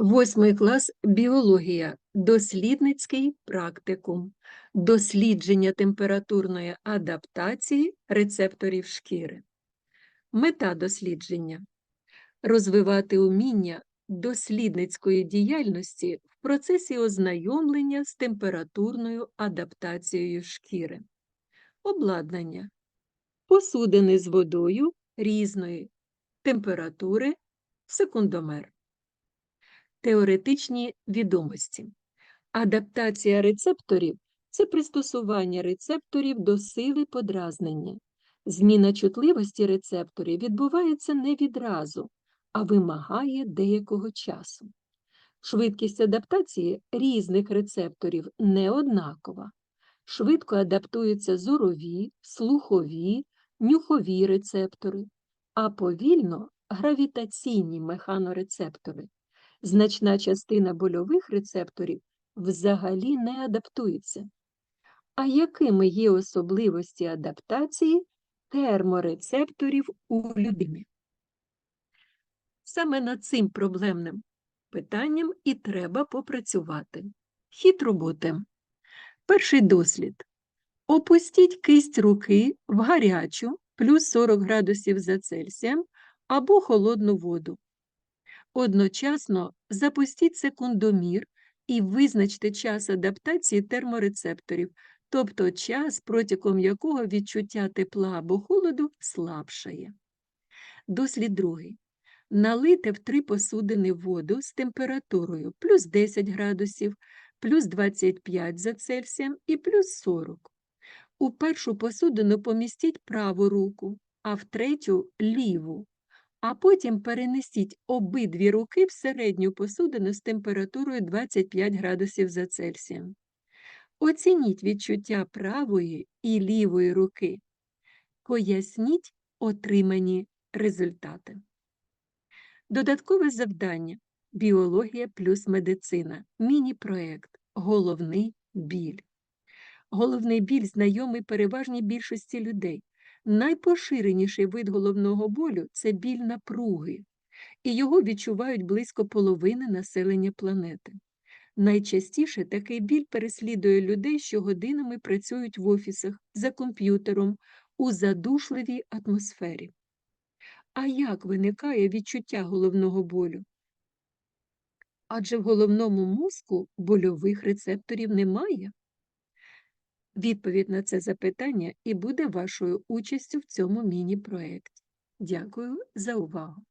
Восьмий клас біологія, дослідницький практикум, дослідження температурної адаптації рецепторів шкіри. Мета дослідження розвивати уміння дослідницької діяльності в процесі ознайомлення з температурною адаптацією шкіри. Обладнання посудини з водою різної температури, секундомер. Теоретичні відомості. Адаптація рецепторів це пристосування рецепторів до сили подразнення. Зміна чутливості рецепторів відбувається не відразу, а вимагає деякого часу. Швидкість адаптації різних рецепторів не однакова. Швидко адаптуються зорові, слухові, нюхові рецептори, а повільно гравітаційні механорецептори. Значна частина больових рецепторів взагалі не адаптується. А якими є особливості адаптації терморецепторів у людині? Саме над цим проблемним питанням і треба попрацювати. Хід роботи. Перший дослід. Опустіть кисть руки в гарячу плюс 40 градусів за Цельсієм або холодну воду. Одночасно запустіть секундомір і визначте час адаптації терморецепторів, тобто час, протягом якого відчуття тепла або холоду слабшає. Дослід другий. Налийте в три посудини воду з температурою плюс 10 градусів, плюс 25 за Цельсієм і плюс 40. У першу посудину помістіть праву руку, а в третю ліву а потім перенесіть обидві руки в середню посудину з температурою 25 градусів за Цельсієм. Оцініть відчуття правої і лівої руки. Поясніть отримані результати. Додаткове завдання Біологія плюс медицина. Міні-проект Головний біль. Головний біль знайомий переважній більшості людей. Найпоширеніший вид головного болю це біль напруги, і його відчувають близько половини населення планети. Найчастіше такий біль переслідує людей, що годинами працюють в офісах за комп'ютером у задушливій атмосфері. А як виникає відчуття головного болю? Адже в головному мозку больових рецепторів немає. Відповідь на це запитання і буде вашою участю в цьому міні-проєкті. Дякую за увагу!